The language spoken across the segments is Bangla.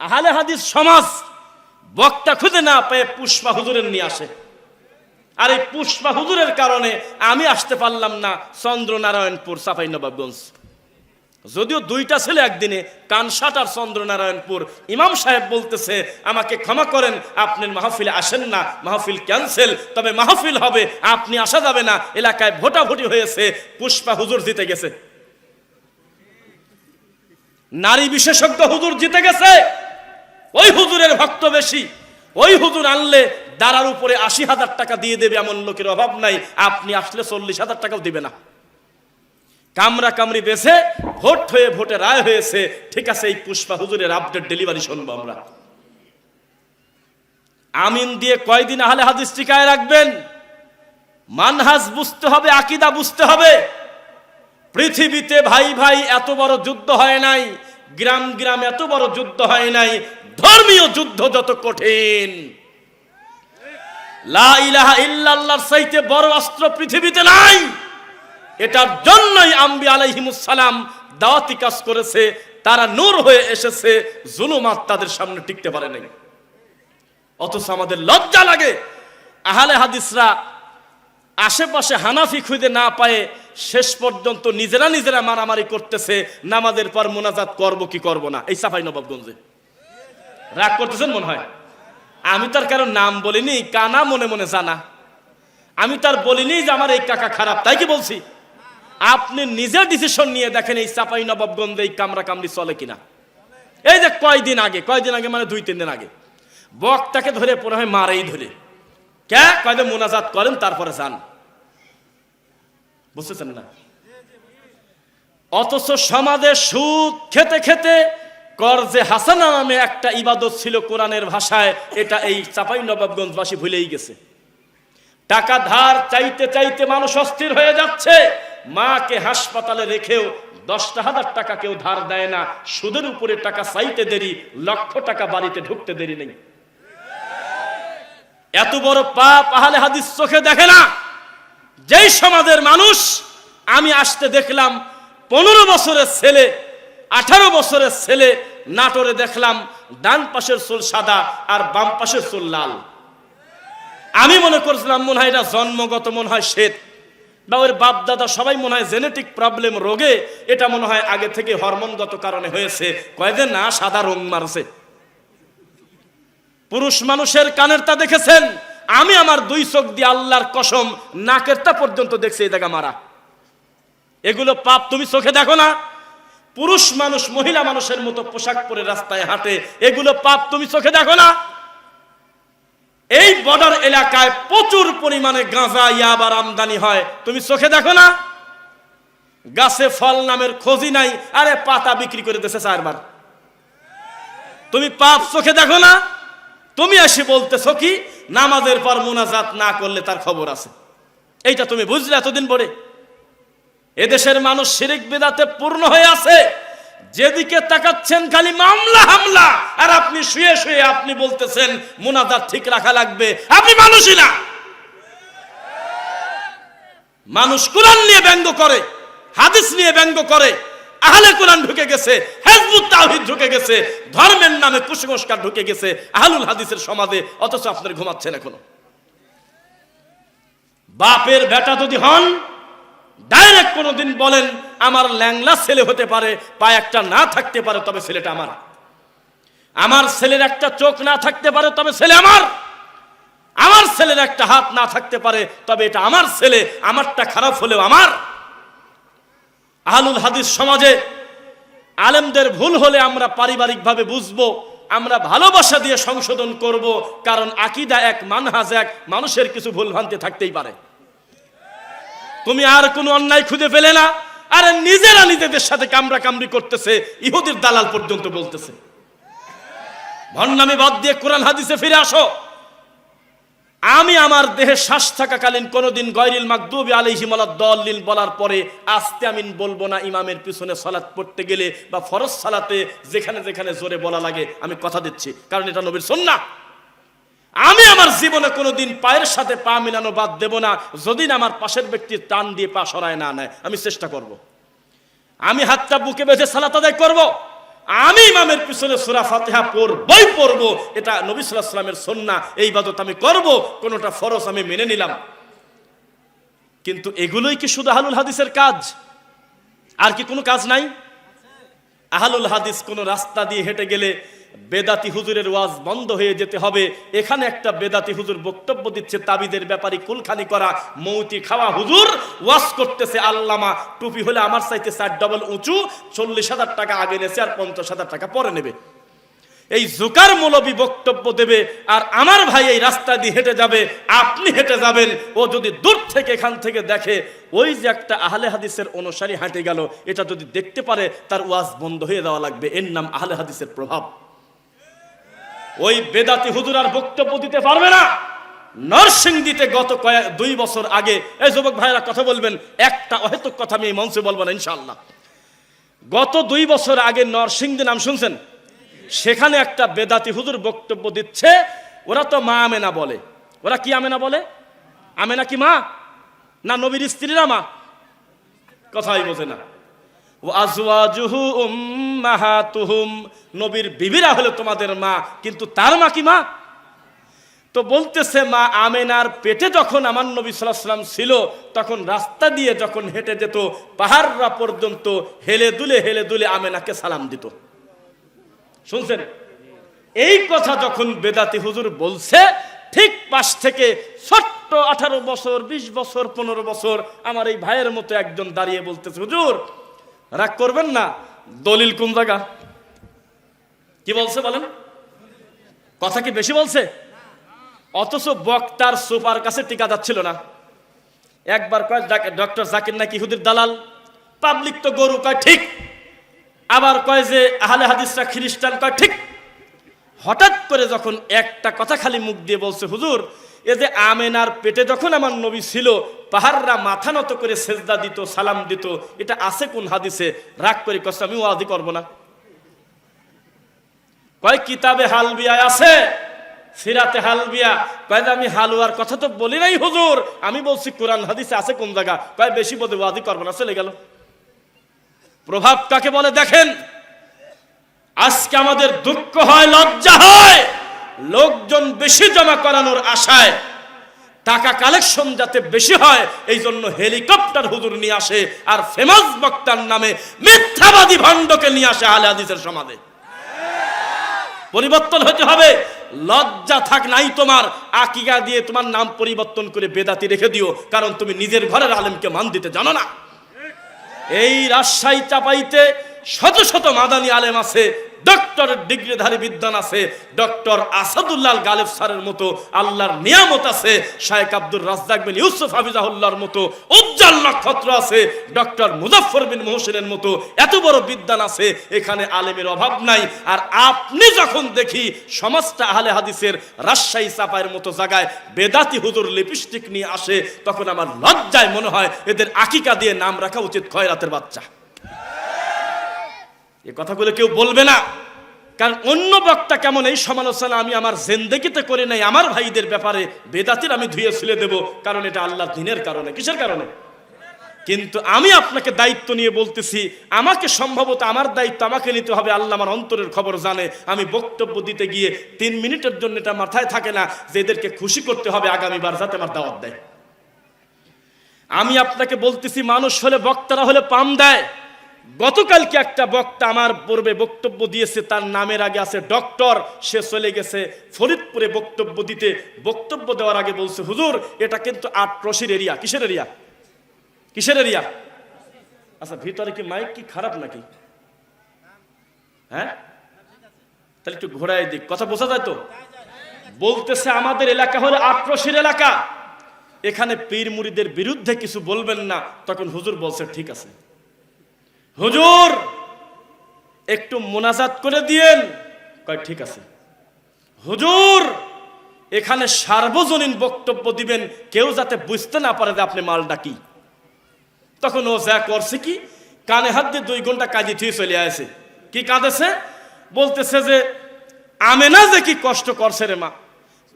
আহলে হাদিস সমাজ বক্তা খুঁজে না পেয়ে পুষ্পা হুজুরের নিয়ে আসে। আর এই পুষ্পা হুজুরের কারণে আমি আসতে পারলাম না চন্দ্রনারায়ণপুর, সাফাই নবাবগঞ্জ। যদিও দুইটা ছেলে একদিনে, কানসাট আর চন্দ্রনারায়ণপুর। ইমাম সাহেব বলতেছে, আমাকে ক্ষমা করেন আপনি মাহফিলে আসেন না, মাহফিল ক্যান্সেল, তবে মাহফিল হবে, আপনি আসা যাবে না, এলাকায় ভোটাভুটি হয়েছে, পুষ্পা হুজুর জিতে গেছে। নারী বিশেষজ্ঞ হুজুর জিতে গেছে। ওই হুজুরের ভক্ত বেশি। ওই হুজুর আনলে দাঁড়ার উপরে আশি হাজার টাকা দিয়ে দেবে এমন লোকের অভাব নাই, আপনি আসলে চল্লিশ হাজার টাকাও দিবে না। কামরা কামড়ি বেছে, ভোট হয়ে ভোটে রায় হয়েছে, ঠিক আছে, এই পুষ্পা হুজুরের আপডেট ডেলিভারি শুনব আমরা। আমিন দিয়ে কয়দিন আহলে হাদিস টিকায় রাখবেন? মানহাজ বুঝতে হবে, আকিদা বুঝতে হবে। পৃথিবীতে ভাই ভাই এত বড় যুদ্ধ হয় নাই, গ্রাম গ্রাম এত বড় যুদ্ধ হয় নাই ধর্মীয় যুদ্ধ যত কঠিন। বড় অস্ত্র পৃথিবীতে নাই। এটার জন্যই আম্বি আলাইহিমুসালাম দাওয়াতি কাজ করেছে, তারা নূর হয়ে এসেছে, জুলুমাত তাদের সামনে টিকতে পারে নাই। অথচ আমাদের লজ্জা লাগে, আহলে হাদিসরা আশেপাশে হানাফি খুঁজে না পায়ে শেষ পর্যন্ত নিজেরা নিজেরা মারামারি করতেছে, নামাজের পর মোনাজাত করব কি করব না, এই সাফাই নবাবগঞ্জে। রাগ করতেছেন মনে হয়? আমি তার কারও নাম বলিনি, কানা মনে মনে জানা। আমি তার বলিনি যে আমার এই কাকা খারাপ, তাই কি বলছি? আপনি নিজে ডিসিশন নিয়ে দেখেন এই চাপাই নবাবগঞ্জে এই কামরা কামড়ি চলে কিনা। এই যে কয়দিন আগে কয়দিন আগে মানে দুই, তিন দিন আগে। বকটাকে ধরে পরে হয় মারেই ধরে। কে? কয়দিন মোনাজাত করেন, তারপরে যান। বুঝতেছেন না? অথচ সমাজে সুদ খেতে খেতে করজে হাসানা নামে একটা ইবাদত ছিল কোরআনের ভাষায়, এটা এই চাপাই নবাবগঞ্জবাসী ভুলেই গেছে। টাকা ধার চাইতে চাইতে মানুষ অস্থির হয়ে যাচ্ছে। মাকে হাসপাতালে রেখেও দশটা হাজার টাকা কেউ ধার দেয় না। সুদের উপরে টাকা চাইতে দেরি, লক্ষ টাকা বাড়িতে ঢুকতে দেরি নেই। এত বড় পাপ আহলে হাদিস চোখে দেখে না। যেই সমাজের মানুষ, আমি আসতে দেখলাম, পনেরো বছরের ছেলে আঠারো বছরের ছেলে নাটোরে দেখলাম, ডান পাশের চুল সাদা আর বাম পাশের চুল লাল। আমি মনে করছিলাম, মনে হয় এটা জন্মগত, মনে হয় শ্বেত। বা ওর বাপ দাদা সবাই মনে হয় জেনেটিক প্রবলেম, রোগে। এটা মনে হয় আগে থেকে হরমোনগত কারণে হয়েছে। কয়েকদিন না, সাদা রং মারছে। পুরুষ মানুষের কানেরটা দেখেছেন? আমি আমার দুই চোখ দিয়ে আল্লাহর কসম, নাকেরটা পর্যন্ত দেখছি, এই জায়গা মারা। এগুলো পাপ তুমি চোখে দেখো না। পুরুষ মানুষ, মহিলা মানুষের মতো পোশাক পরে রাস্তায় হাঁটে, এগুলো পাপ তুমি চোখে দেখো না। এই বর্ডার এলাকায় প্রচুর পরিমাণে গাঁজা ইয়াবার আমদানি হয়, তুমি চোখে দেখো না? গাছে ফল নামের খোঁজই নাই, আরে পাতা বিক্রি করে দিয়েছে চারবার। তুমি পাপ চোখে দেখো না? তুমি এসে বলতেছো কি, নামাজের পর মোনাজাত না করলে তার খবর আছে। এইটা তুমি বুঝলে এতদিন পরে? এদেশের মানুষ শিরিক বিদাতে পূর্ণ হয়ে আছে। যেদিকে তাকাচ্ছেন খালি মামলা, হামলা। আর আপনি শুয়ে শুয়ে আপনি বলতেছেন, মোনাজাত ঠিক রাখা লাগবে। আপনি মানুষই না। মানুষ কোরআন নিয়ে ব্যঙ্গ করে, হাদিস নিয়ে ব্যঙ্গ করে, আহলে কোরআন ঢুকে গেছে, হেজবুত তাওহীদ ঢুকে গেছে, ধর্মের নামে কুসংস্কার ঢুকে গেছে, আহলুল হাদিসের সমাজে, অথচ আপনার ঘুমাচ্ছেন এখনও। বাপের বেটা যদি হন ডাইরেক্ট কোনোদিন বলেন, আমার ল্যাংলা ছেলে হতে পারে পা একটা না থাকতে পারে, তবে ছেলেটা আমার। আমার ছেলের একটা চোখ না থাকতে পারে, তবে ছেলে আমার। আমার ছেলের একটা হাত না থাকতে পারে, তবে এটা আমার ছেলে, আমারটা খারাপ হলেও আমার। আহলুল হাদিস সমাজে আলেমদের ভুল হলে আমরা পারিবারিকভাবে বুঝব, আমরা ভালোবাসা দিয়ে সংশোধন করব, কারণ আকিদা এক, মানহাজ এক, মানুষের কিছু ভুল ভ্রান্তি থাকতেই পারে। তুমি আর কোনো অন্যায় খুঁজে পেলে না। আরে নিজেরা নিজেদের সাথে কামড়া কামড়ি করতেছে, ইহুদির দালাল পর্যন্ত বলতেছে। ভণ্ডামি বাদ দিয়ে কোরআন হাদিসে ফিরে আসো। আমি আমার দেহে শ্বাস থাকাকালীন কোনোদিন গয়রিল মাকদুবি আলাইহিম দলিল বলার পরে আস্তে আমিন বলব না, ইমামের পিছনে সালাত পড়তে গেলে বা ফরজ সালাতে যেখানে যেখানে জোরে বলা লাগে, আমি কথা দিচ্ছি। কারণ এটা নবীর সন্না আমি আমার জীবনে কোনোদিন পায়ের সাথে পা মিলানো বাদ দেব না। যদি না আমার পাশের ব্যক্তি টান দিয়ে পা সরায় না নেয়, আমি চেষ্টা করব। আমি হাতটা বুকে বেঁধে সালাত আদায় করব। আমি ইমামের পিছনে সুরা ফাতিহা পড়বই পড়ব। এটা নবী সাল্লাহ সাল্লামের সন্না এই ইবাদত আমি করব, কোনোটা ফরজ আমি মেনে নিলাম। কিন্তু এগুলোই কি শুধু আহলুল হাদিসের কাজ? আর কি কোনো কাজ নাই? আহলুল হাদিস কোনো রাস্তা দিয়ে হেঁটে গেলে বেদাতি হুজুরের ওয়াজ বন্ধ হয়ে যেতে হবে। এখানে একটা বেদাতি হুজুর বক্তব্য দিচ্ছে তাবিদের ব্যাপারে কুলখানি করা, মৌতি খাওয়া হুজুর, ওয়াজ করতেছে আল্লামা, টুপি হলে আমার চাইতে চার ডবল উঁচু, চল্লিশ হাজার টাকা আগে নেছে আর পঞ্চাশ হাজার টাকা পরে নেবে। এই জোকার মৌলবী বক্তব্য দেবে আর আমার ভাই এই রাস্তা দিয়ে হেঁটে যাবে, আপনি হেঁটে যাবেন, ও যদি দূর থেকে এখান থেকে দেখে, ওই যে একটা আহলে হাদিসের অনুসারী হাঁটে গেল, এটা যদি দেখতে পারে, তার ওয়াজ বন্ধ হয়ে যাওয়া লাগবে। এর নাম আহলে হাদিসের প্রভাব। ওই বেদাতি হুজুর আর বক্তব্য দিতে পারবে না। নরসিংদীতে গত কয়েক, দুই বছর আগে এই যুবক ভাইরা কথা বলবেন, একটা অহেতুক কথা আমি এই মঞ্চে বলব না ইনশাল্লাহ গত দুই বছর আগে নরসিংদী নাম শুনছেন? সেখানে একটা বেদাতি হুজুর বক্তব্য দিচ্ছে, ওরা তো মা আমেনা বলে। ওরা কি আমেনা বলে? আমেনা কি মা? না নবীর স্ত্রীরা মা? কথাই বোঝে না। ও আজওয়াজুহু উম্মাহাতুহুম। নবীর বিবিরা হলো তোমাদের মা, কিন্তু তার মা কি মা? তো বলতেছে, মা আমেনার পেটে যখন আমার নবী সাল্লাম ছিল, তখন রাস্তা দিয়ে যখন হেঁটে যেত, পাহাড়রা পর্যন্ত হেলে দুলে হেলে দুলে আমেনাকে সালাম দিত। শুনছেন? এই কথা যখন বেদাতি হুজুর বলছে, ঠিক পাশ থেকে ছোট্ট আঠারো বছর, বিশ বছর, পনেরো বছর, আমার এই ভাইয়ের মতো একজন দাঁড়িয়ে বলতেছে, হুজুর রাগ করবেন না? দলিল কোন জায়গা? কি বলছে বলেন? কথা কি বেশি বলছে? অথচ বক্তার সোফার কাছে টিকা যাচ্ছিল না। একবার কয় ডক্টর জাকির নাকি হুদির দালাল? পাবলিক তো গরু কয়, ঠিক। আবার কয় যে, আহলে হাদিসরা খ্রিস্টান, কয়, ঠিক। হঠাৎ করে যখন একটা কথা খালি মুখ দিয়ে বলছে, হুজুর এ যে আমেনার পেটে যখন আমার নবী ছিল, পাহাড়রা মাথা নত করে সেজদা দিত, সালাম দিত, এটা আছে কোন হাদিসে? রাগ করে কষ্ট, আমি ওয়াদি করব না। কয়, কিতাবে হালবিয়া আছে? সিরাতে হালবিয়া। কয়, আমি হালুয়ার কথা তো বলি নাই, হুজুর। আমি বলছি, কোরআন হাদিসে আছে কোন জায়গা? কয়, বেশি বোধে ওয়াদি করব না, চলে গেল। প্রভাব কাকে বলে দেখেন? আজকে আমাদের দুঃখ হয়, লজ্জা হয়। লোকজন বেশি জমা করানোর আশায় টাকা কালেকশন যাতে বেশি হয় এই জন্য হেলিকপ্টার হুজুর নিয়ে আসে আর ফেমাস বক্তার নামে মিথ্যাবাদী ভণ্ডকে নিয়ে আসে আলে হাদিসের সমাজে। পরিবর্তন হতে হবে। লজ্জা থাক নাই তোমার, আকিকা দিয়ে তোমার নাম পরিবর্তন করে বেদাতি রেখে দিও, কারণ তুমি নিজের ঘরের আলেমকে মান দিতে জানো না। এই রাজশাহী চাপাইতে শত শত মাদানি আলেম আছে ডক্টরের ডিগ্রিধারী বিদ্যান আছে, ডক্টর আসাদুল্লাহ গালেব স্যারের মতো, আল্লাহর নিয়ামত আছে শায়েক আব্দুর রাজ্জাক বিন ইউসুফ হাফিজাহুল্লাহর মতো, উজ্জ্বল নক্ষত্র আছে, ডক্টর মুজাফফর বিন মোহসিনের মতো, এত বড় বিদ্যান আছে, এখানে আলেমের অভাব নাই। আর আপনি যখন দেখি সমাজটা আহলে হাদিসের রাজশাহী চাপায়ের মতো জায়গায় বেদাতি হুজুর লিপস্টিক নিয়ে আসে, তখন আমার লজ্জায় মনে হয় এদের আকিকা দিয়ে নাম রাখা উচিত খয়রাতের বাচ্চা। এ কথাগুলো কেউ বলবে না। কারণ অন্য বক্তা কেমন এই সমালোচনা আমি আমার জেন্দেগিতে করে নাই, আমার ভাইদের ব্যাপারে বেদাতির আমি ধুয়ে ছিলে দেব, কারণ এটা আল্লাহ দিনের কারণে। কিসের কারণে? কিন্তু আমি আপনাকে দায়িত্ব নিয়ে বলতেছি, আমাকে সম্ভবত আমার দায়িত্ব আমাকে নিতে হবে, আল্লাহ আমার অন্তরের খবর জানে। আমি বক্তব্য দিতে গিয়ে তিন মিনিটের জন্য এটা মাথায় থাকে না যে এদেরকে খুশি করতে হবে আগামীবার, যাতে আমার দাওয়াত দেয়। আমি আপনাকে বলতেছি, মানুষ হলে বক্তারা হলে পাম দেয়। গতকালকে একটা বক্তা আমার পূর্বে বক্তব্য দিয়েছে, তার নামের আগে আছে ডক্টর, সে চলে গেছে ফরিদপুরে বক্তব্য দিতে। বক্তব্য দেওয়ার আগে বলছে, হুজুর, এটা কিন্তু আটরশির এরিয়া কিসের এরিয়া কিসের এরিয়া আচ্ছা ভিতরে কি মাইক কি খারাপ নাকি? হ্যাঁ? তাহলে একটু ঘোরায় দিক। কথা বোঝা যায় তো? বলতেছে, আমাদের এলাকা হলো আটরশির এলাকা। এখানে পীর মুড়িদের বিরুদ্ধে কিছু বলবেন না। তখন হুজুর বলছে, ঠিক আছে। হুজুর, একটু মোনাজাত করে দিয়েন। কয়, ঠিক আছে। হুজুর, এখানে সার্বজনীন বক্তব্য দিবেন, কেউ যাতে বুঝতে না পারে যে আপনি মালটা কি। তখন ও যা করছে কি, কানে হাত দিয়ে দুই ঘণ্টা কাজে ঠিক চলে আসে। কি কাঁদেছে? বলতেছে যে, আমেনা যে কি কষ্ট করছে রে মা।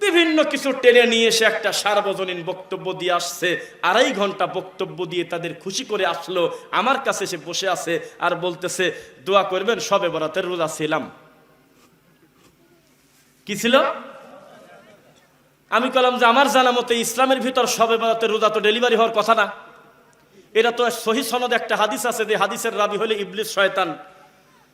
বিভিন্ন কিছু টেনে নিয়ে এসে একটা সার্বজনীন বক্তব্য দিয়ে আসছে। আড়াই ঘণ্টা বক্তব্য দিয়ে তাদের খুশি করে আসলো। আমার কাছে এসে বসে আছে আর বলতেছে, দোয়া করবেন, সবে বরাতের রোজা ছিলাম। কি ছিল? আমি কলাম যে আমার জানা মতে ইসলামের ভিতর সবে বরাতের রোজা তো ডেলিভারি হওয়ার কথা না। এটা তো সহি সনদ একটা হাদিস আছে যে হাদিসের রাবি হলে ইবলিস শয়তান।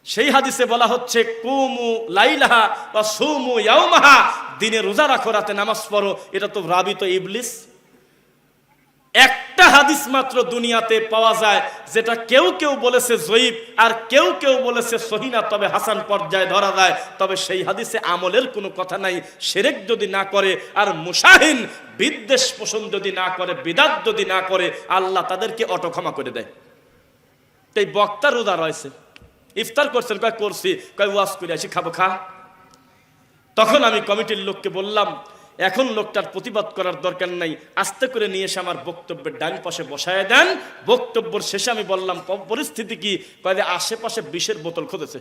সেই হাদিসে বলা হচ্ছে, কুমু লাইলাহা বা সুমু ইয়াউমাহা, দিনে রোজা রাখো, রাতে নামাজ পড়ো। এটা তো রাবি তো ইবলিস। একটা হাদিস মাত্র দুনিয়াতে পাওয়া যায়, যেটা কেউ কেউ বলেছে জয়ীব, আর কেউ কেউ বলেছে সহিনা, তবে হাসান পর্যায়ে ধরা যায়। তবে সেই হাদিসে আমলের কোনো কথা নাই। সেরেক যদি না করে, আর মুসাহিন বিদ্বেষ পোষণ যদি না করে, বিদাত যদি না করে, আল্লাহ তাদেরকে অটো ক্ষমা করে দেয়। তাই বক্তা রোজা রয়েছে। ইফতার করছেন, কয়, করছি। কয়, ওয়াজ করে, আসি খাব, খা। তখন আমি কমিটির লোককে বললাম, এখন লোকটার প্রতিবাদ করার দরকার নাই, আস্তে করে নিয়ে এসে আমার বক্তব্যের ডান পাশে বসায় দেন। বক্তব্যের শেষে আমি বললাম পরিস্থিতি কি? কয় আশেপাশে বিষের বোতল খুঁজেছে।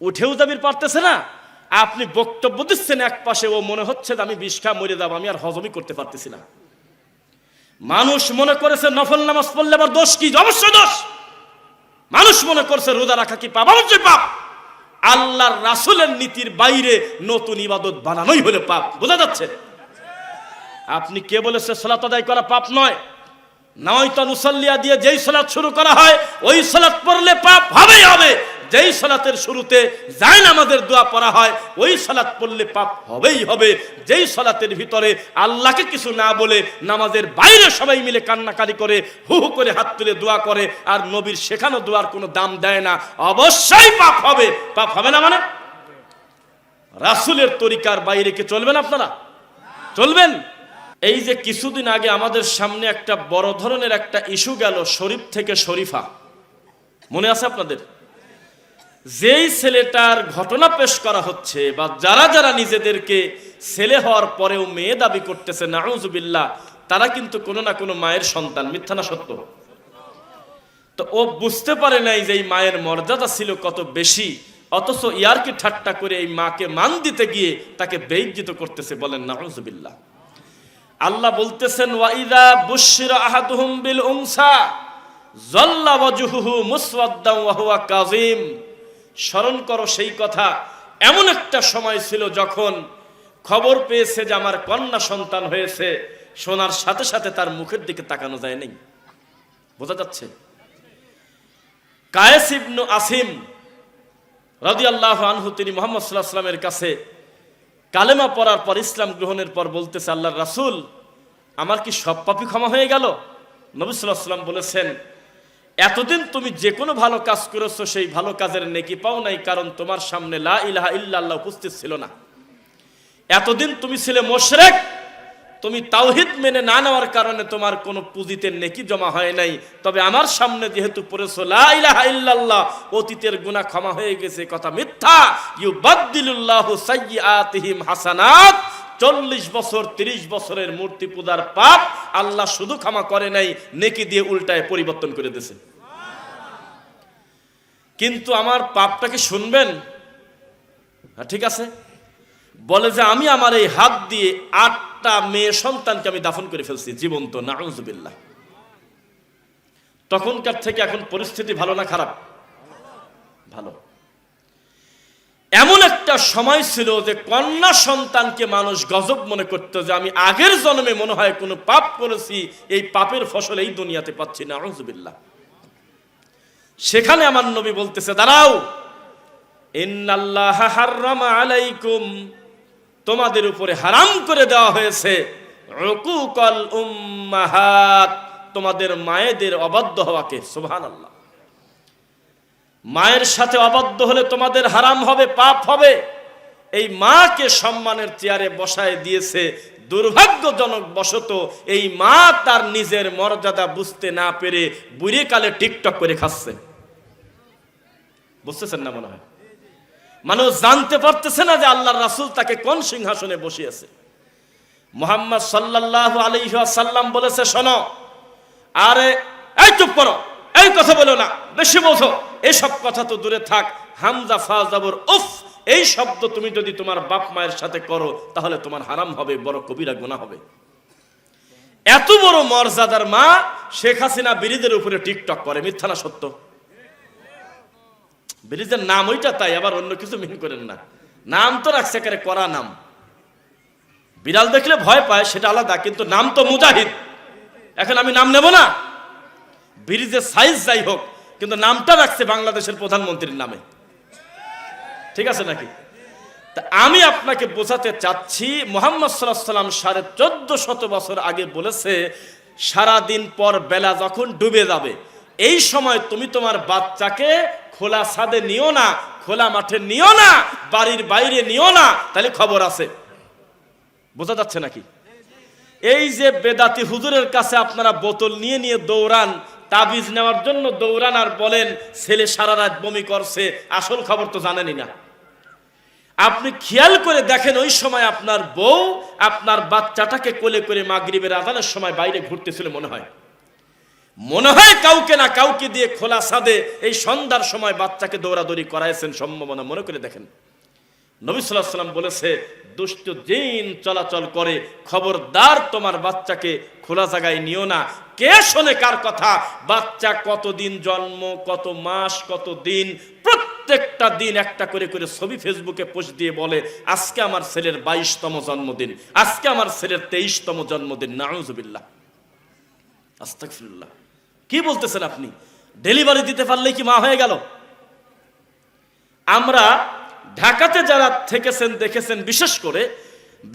উঠেও যাবির পারতেছে না। আপনি বক্তব্য দিচ্ছেন এক পাশে, ও মনে হচ্ছে আমি বিষ খা মরে যাব, আমি আর হজমই করতে পারতেছি না। মানুষ মনে করেছে, নফল নামাজ পড়লে আবার দোষ কি? অবশ্যই দোষ! মানুষ মনে করছে রোজা রাখা কি পাপ? অবশ্যই পাপ। আল্লাহর রাসুলের নীতির বাইরে নতুন ইবাদত বানানোই হলে পাপ। বোঝা যাচ্ছে? আপনি কে বলেছে সলাত আদায় করা পাপ নয়? নয় তো নুসল্লিয়া দিয়ে যেই সলাদ শুরু করা হয়, ওই সলাদ পড়লে পাপ হবেই হবে। যেই সালাতের শুরুতে যায় আমাদের দোয়া পড়া হয়, ওই সালাত পড়লে পাপ হবেই হবে। যেই সালাতের ভিতরে আল্লাহকে কিছু না বলে নামাজের বাইরে সবাই মিলে কান্নাকারি করে, হু হু করে হাত তুলে দোয়া করে, আর নবীর শেখানো দোয়ার কোনো দাম দেয় না। অবশ্যই পাপ হবে। পাপ হবে না মানে? রাসুলের তরিকার বাইরে কি চলবেন আপনারা? চলবেন? এই যে কিছুদিন আগে আমাদের সামনে একটা বড় ধরনের একটা ইস্যু গেল শরীফ থেকে শরীফা। মনে আছে আপনাদের? যেই ছেলেটার ঘটনা পেশ করা হচ্ছে বা যারা যারা নিজেদেরকে ছেলে হওয়ার পরেও মেয়ে দাবি করতেছে নাউজুবিল্লাহ তারা কিন্তু কোনো না কোনো মায়ের সন্তান। মিথ্যা না সত্য? তো ও বুঝতে পারে নাই যে এই মায়ের মর্যাদা ছিল কত বেশি, অথচ ইয়ারকে ঠাট্টা করে এই মাকে মান দিতে গিয়ে তাকে বেইজ্জিত করতেছে বলেন নাউজুবিল্লাহ আল্লাহ বলতেছেন ওয়াইদা বুশিরা আহাদুহুম বিল উনসা জল্লা ওয়াজহুহু মুসওয়াদ্দাম ওয়া হুয়া স্মরণ করো সেই কথা। এমন একটা সময় ছিল যখন খবর পেয়েছে যে আমার কন্যা সন্তান হয়েছে। শোনার সাথে সাথে তার মুখের দিকে তাকানো যায় নাই বোঝা যাচ্ছে? কায়েস ইবনু আসিম রাদিয়াল্লাহু আনহু, তিনি মোহাম্মদ সাল্লাহ সাল্লামের কাছে কালেমা পড়ার পর, ইসলাম গ্রহণের পর বলতেছে, আল্লাহর রাসূল, আমার কি সব পাপি ক্ষমা হয়ে গেল? নবী সাল্লাহ সাল্লাম বলেছেন এতদিন তুমি যে কোনো ভালো কাজ করেছ, সেই ভালো কাজের নেকি পাও নাই, কারণ তোমার সামনে লা ইলাহা ইল্লাল্লাহ উপস্থিত ছিল না। এতদিন তুমি ছিলে মোশরেক, তুমি তাওহিদ মেনে না নেওয়ার কারণে তোমার কোনো পুঁজিতে নেকি জমা হয় নাই। তবে আমার সামনে যেহেতু পড়েছো, লা ইলাহা ইল্লাল্লাহ, অতীতের গুনাহ ক্ষমা হয়ে গেছে কথা মিথ্যা। ইউবাদদিলুল্লাহু সাইয়্যাতিহিম হাসানাত চল্লিশ বছর তিরিশ বছরের মূর্তি পূজার পাপ আল্লাহ শুধু ক্ষমা করে নাই নেকি দিয়ে উল্টায় পরিবর্তন করে দিয়েছে। কিন্তু আমার পাপটাকে শুনবেন? হ্যাঁ, ঠিক আছে? বলে যে আমি আমার এই হাত দিয়ে আটটা মেয়ে সন্তানকে আমি দাফন করে ফেলছি জীবন্ত নাউজুবিল্লাহ। তখনকার থেকে এখন পরিস্থিতি ভালো না খারাপ? ভালো। এমন একটা সময় ছিল যে কন্যা সন্তানকে মানুষ গজব মনে করত যে আমি আগের জন্মে মনে হয় কোনো পাপ করেছি, এই পাপের ফসল এই দুনিয়াতে পাচ্ছি না আউজুবিল্লাহ সেখানে আমার নবী বলতেছে, দাঁড়াও আলাইকুম, তোমাদের উপরে হারাম করে দেওয়া হয়েছে। তোমাদের মায়েদের অবাধ্য হওয়াকে, সুবহানাল্লাহ। মায়ের সাথে অবাধ্য হলে তোমাদের হারাম হবে, পাপ হবে। এই মাকে সম্মানের চেয়ারে বসায় দিয়েছে দুর্ভাগ্যজনক বশত এই মা তার নিজের মর্যাদা বুঝতে না পেরে বুড়ে কালে টিকটক করে খাচ্ছে। বুঝতেছেন না মনে হয়? মানুষ জানতে পারতেছে না যে আল্লাহর রাসূল তাকে কোন সিংহাসনে বসিয়েছে। মোহাম্মদ সাল্লাল্লাহু আলাইহি সাল্লাম বলেছে, শোনো, আরে, এই চুপ করো। এই কথা বলো না, বেশি বোঝো। এসব কথা তো দূরে থাক। হামজা, ফাজাবর, উফ, এই শব্দ তুমি যদি তোমার বাপ মায়ের সাথে করো, তাহলে তোমার হারাম হবে, বড় কবিরা গোনা হবে। এত বড় মর্যাদার মা শেখ হাসিনা বিরিদের উপরে টিকটক করে, মিথ্যা না সত্য? ব্রিজের নাম ওইটা তাই, আবার অন্য কিছু মিন করেন না। নাম তো রাখছে একেবারে করা নাম। বিড়াল দেখলে ভয় পায়, সেটা আলাদা, কিন্তু নাম তো মুজাহিদ। এখন আমি নাম নেব না? ব্রিজের সাইজ যাই হোক, কিন্তু নামটা রাখছে বাংলাদেশের প্রধানমন্ত্রীর নামে। ঠিক আছে নাকি? তা আমি আপনাকে বোঝাতে চাচ্ছি, মোহাম্মদ সাল্লাহ সাল্লাম সাড়ে চোদ্দ শত বছর আগে বলেছে সারা দিন পর বেলা যখন ডুবে যাবে, এই সময় তুমি তোমার বাচ্চাকে খোলা ছাদে নিও না, খোলা মাঠে নিও না, বাড়ির বাইরে নিও না, তাহলে খবর আছে। বোঝা যাচ্ছে নাকি? এই যে বেদাতি হুজুরের কাছে আপনারা বোতল নিয়ে নিয়ে দৌড়ান তাবিজ নেওয়ার জন্য দৌড়ান আর বলেন, ছেলে সারা রাত বমি করছে, আসল খবর তো জানেনই না। আপনি খেয়াল করে দেখেন, ওই সময় আপনার বউ আপনার বাচ্চাটাকে কোলে করে মাগরিবের আজানের সময় বাইরে ঘুরতেছিল মনে হয়। মনে হয় কাউকে না কাউকে দিয়ে খোলা সাদে এই সন্ধ্যার সময় বাচ্চাকে দৌড়াদৌড়ি করাইছেন সম্ভাবনা, মনে করে দেখেন। নবী সাল্লাহ সাল্লাম বলেছে দুষ্ট জিন চলাচল করে। খবরদার তোমার বাচ্চাকে খোলা জায়গায় নিও না। কে শোনে কার কথা? বাচ্চা কতদিন জন্ম, কত মাস, কত দিন? প্রত্যেকটা দিন একটা করে করে ছবি ফেসবুকে পোস্ট দিয়ে বলে, আজকে আমার ছেলের বাইশতম জন্মদিন। আজকে আমার ছেলের তেইশতম জন্মদিন। নাউজুবিল্লাহ। আস্তাকফিরুল্লাহ কি বলতেছেন আপনি? ডেলিভারি দিতে পারলেই কি মা হয়ে গেল? আমরা ঢাকাতে যারা থেকেছেন, দেখেছেন, বিশেষ করে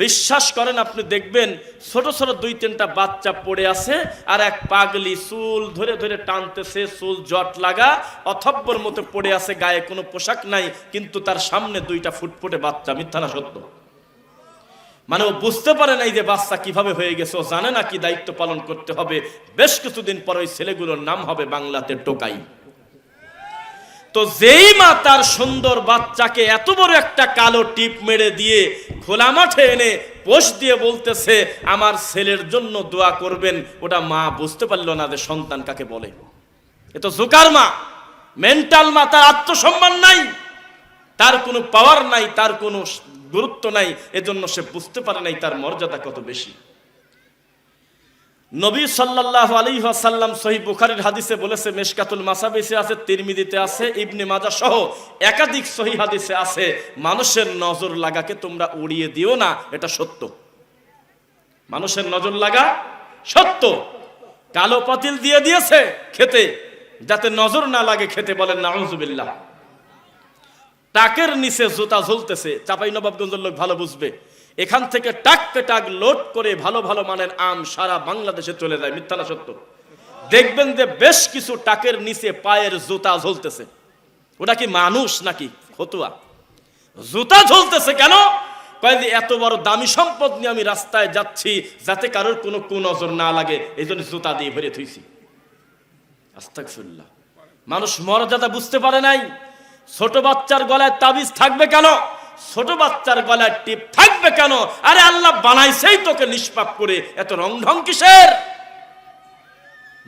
বিশ্বাস করেন, আপনি দেখবেন ছোট ছোট দুই তিনটা বাচ্চা পড়ে আছে আর এক পাগলি চুল ধরে ধরে টানতেছে, চুল জট লাগা, অথব্বর মতো পড়ে আছে, গায়ে কোনো পোশাক নাই, কিন্তু তার সামনে দুইটা ফুটফুটে বাচ্চা, মিথ্যা না সত্য? মানে ও বুঝতে পারে নাই যে বাচ্চা কীভাবে হয়ে গেছে, ও জানে না কি দায়িত্ব পালন করতে হবে। বেশ কিছুদিন পর ওই ছেলেগুলোর নাম হবে বাংলাতে টোকাই। তো যেই মা তার সুন্দর বাচ্চাকে এত বড় একটা কালো টিপ মেরে দিয়ে খোলা মাঠে এনে পোষ দিয়ে বলতেছে, আমার ছেলের জন্য দোয়া করবেন। ওটা মা বুঝতে পারল না যে সন্তান কাকে বলে। এ তো জোকার মা, মেন্টাল মা, তার আত্মসম্মান নাই, তার কোনো পাওয়ার নাই, তার কোনো গুরুত্ব নাই, এজন্য সে বুঝতে পারে নাই তার মর্যাদা কত বেশি। নবী সাল্লাহ আলী সাল্লাম সহি বুখারের হাদিসে বলেছে, মেশকাতুল মাসাবিসে আছে তিরমিদিতে আছে, ইবনে মাজা সহ একাধিক সহি হাদিসে আছে, মানুষের নজর লাগাকে তোমরা উড়িয়ে দিও না, এটা সত্য। মানুষের নজর লাগা সত্য। কালো পাতিল দিয়ে দিয়েছে খেতে, যাতে নজর না লাগে খেতে বলেন নাউজুবিল্লাহ। টাকের নিচে জুতা ঝুলতেছে চাপাই নবাবগঞ্জের লোক ভালো বুঝবে। এখান থেকে টাক পে টাক লোড করে ভালো ভালো মানের আম সারা বাংলাদেশে চলে যায়, মিথ্যা না সত্য। দেখবেন যে বেশ কিছু টাকের নিচে পায়ের জুতা ঝুলতেছে। ওটা কি মানুষ নাকি? ফতুয়া। জুতা ঝুলতেছে কেন? কয় যে এত বড় দামি সম্পদ নিয়ে আমি রাস্তায় যাচ্ছি, যাতে কারোর কোনো কুনজর না লাগে এই জন্য জুতা দিয়ে ভরে থুইছি। মানুষ মর্যাদা বুঝতে পারে নাই। ছোট বাচ্চার গলায় তাবিজ থাকবে কেন? ছোট বাচ্চার গলায় টিপ থাকবে কেন? আরে আল্লাহ বানাইছেই তোকে নিষ্পাপ করে। এত রং ঢং কিসের?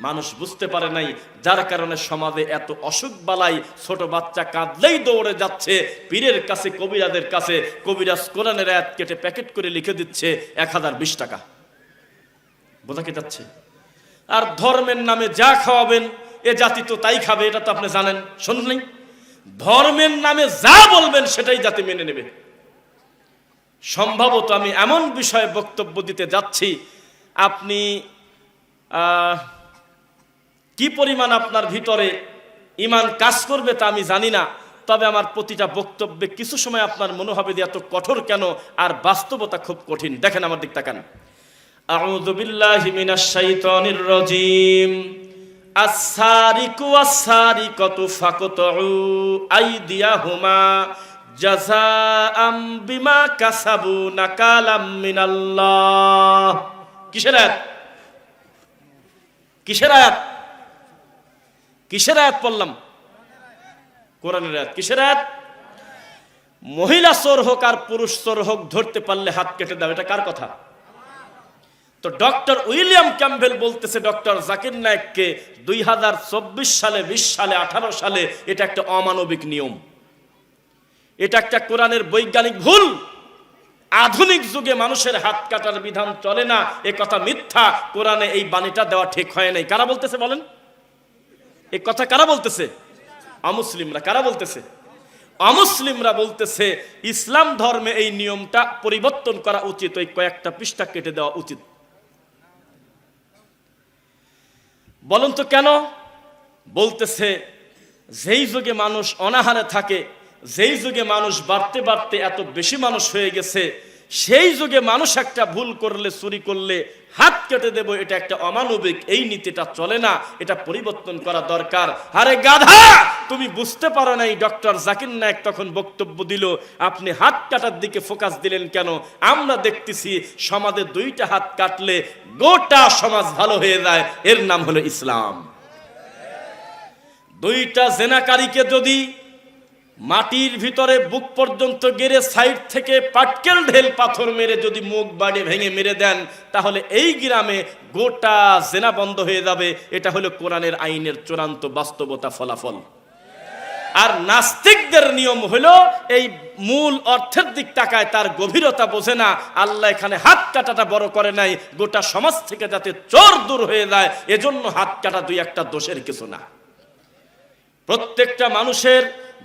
মানুষ বুঝতে পারে নাই যার কারণে সমাজে এত অসুখ বালাই ছোট বাচ্চা কাঁদলেই দৌড়ে যাচ্ছে। পীরের কাছে কবিরাদের কাছে, কবিরাজ কোরআনের এক কেটে প্যাকেট করে লিখে দিচ্ছে এক হাজার বিশ টাকা। বোঝা কি যাচ্ছে? আর ধর্মের নামে যা খাওয়াবেন, এ জাতি তো তাই খাবে, এটা তো আপনি জানেন। শুনলেন ধর্মের নামে যা বলবেন সেটাই জাতি মেনে নেবে। সম্ভবত আমি এমন বিষয়ে বক্তব্য দিতে যাচ্ছি, আপনি কি পরিমাণ আপনার ভিতরে ইমান কাজ করবে তা আমি জানি না, তবে আমার প্রতিটা বক্তব্যে কিছু সময় আপনার মনে হবে যে এত কঠোর কেন আর বাস্তবতা খুব কঠিন। দেখেন আমার দিক তাকান। আউযু বিল্লাহি মিনাশ শাইতানির রাজীম। আস-সারিকু ওয়াস-সারিকাতু ফাকতউ আইদিয়াহুমা জাযাআম বিমা কাসাবু নাকালাম মিনাল্লাহ। কিসের আয়াত? কিসের আয়াত? কিসের আয়াত পড়লাম? কোরআনের আয়াত। কিসের আয়াত? মহিলা চোর হোক আর পুরুষ চোর হোক, ধরতে পারলে হাত কেটে দাও। এটা কার কথা? তো ডক্টর উইলিয়াম ক্যাম্বেল বলতেছে, ডক্টর জাকির নায়েককে দুই হাজার চব্বিশ সালে, বিশ সালে, আঠারো সালে এটা একটা অমানবিক নিয়ম। এটা একটা কোরআনের বৈজ্ঞানিক ভুল। আধুনিক যুগে মানুষের হাত কাটার বিধান চলে না, এ কথা মিথ্যা। কোরআনে এই বাণীটা দেওয়া ঠিক হয় নাই। কারা বলতেছে বলেন? এ কথা কারা বলতেছে? অমুসলিমরা। কারা বলতেছে? অমুসলিমরা বলতেছে, ইসলাম ধর্মে এই নিয়মটা পরিবর্তন করা উচিত। ওই কয়েকটা পৃষ্ঠা কেটে দেওয়া উচিত। বলুন তো কেন? বলতেছে, যেই যুগে মানুষ অনাহারে থাকে, যেই যুগে মানুষ বাড়তে বাড়তে এত বেশি মানুষ হয়ে গেছে সেই যুগে মানুষ একটা ভুল করলে, চুরি করলে হাত কেটে দেব, এটা একটা অমানবিক। এই নীতিটা চলে না, এটা পরিবর্তন করা দরকার। আরে গাধা! তুমি বুঝতে পারো নাই, ডক্টর জাকির নায়ক তখন বক্তব্য দিল, আপনি হাত কাটার দিকে ফোকাস দিলেন কেন? আমরা দেখতেছি সমাজে দুইটা হাত কাটলে গোটা সমাজ ভালো হয়ে যায়, এর নাম হলো ইসলাম। দুইটা জেনাকারীকে যদি মাটির ভিতরে বুক পর্যন্ত গেড়ে সাইড থেকে পাটকেল ঢেল পাথর মেরে যদি মুখ বাড়ি ভেঙে মেরে দেন, তাহলে এই গ্রামে গোটা জেনা বন্ধ হয়ে যাবে। এটা হলো কোরআনের আইনের চূড়ান্ত বাস্তবতা ফলাফল। আর নাস্তিকদের নিয়ম হলো এই মূল অর্থের দিক টাকায় তার গভীরতা বোঝে না। আল্লাহ এখানে হাত কাটাটা বড় করে নাই, গোটা সমাজ থেকে যাতে চোর দূর হয়ে যায়, এজন্য হাত কাটা দুই একটা দোষের কিছু না। প্রত্যেকটা মানুষের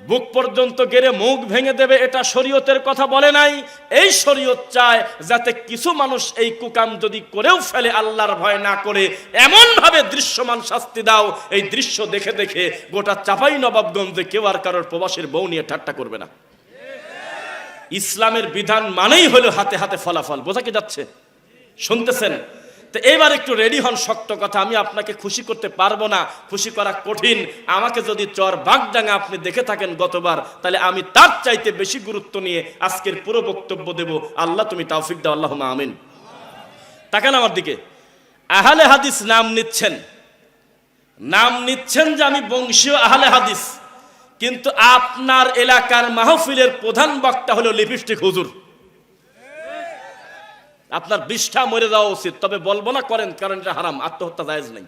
বুক পর্যন্ত গেড়ে মুখ ভেঙে দেবে, এটা শরীয়তের কথা বলে নাই। এই শরীয়ত চায় যাতে কিছু মানুষ এই কুকাম যদি করেও ফেলে, আল্লাহর ভয় না করে এমন ভাবে দৃশ্যমান শাস্তি দাও। এই দৃশ্য দেখে দেখে গোটা চাপাই নবাবগঞ্জে কেউ আর কারোর প্রবাসের বউ নিয়ে ঠাট্টা করবে না। ইসলামের বিধান মানেই হলো হাতে হাতে ফলাফল। বোঝা কি যাচ্ছে? শুনতেছেন? তো এবার একটু রেডি হন শক্ত কথা, আমি আপনাকে খুশি করতে পারব না, খুশি করা কঠিন। আমাকে যদি চর বাগডাঙ্গা আপনি দেখে থাকেন গতবার, তাহলে আমি তার চাইতে বেশি গুরুত্ব নিয়ে আজকের পুরো বক্তব্য দেব। আল্লাহ তুমি তাওফিক দাও আল্লাহ আমিন। তাকান আমার দিকে। আহলে হাদিস নাম নিচ্ছেন। নাম নিচ্ছেন যে আমি বংশীয় আহলে হাদিস, কিন্তু আপনার এলাকার মাহফিলের প্রধান বক্তা হলো লিপস্টিক হুজুর। আপনার বিষ্ঠা মরে যাওয়া উচিত। তবে বলব না করেন, কারণ এটা হারাম। আত্মহত্যা জায়েজ নেই।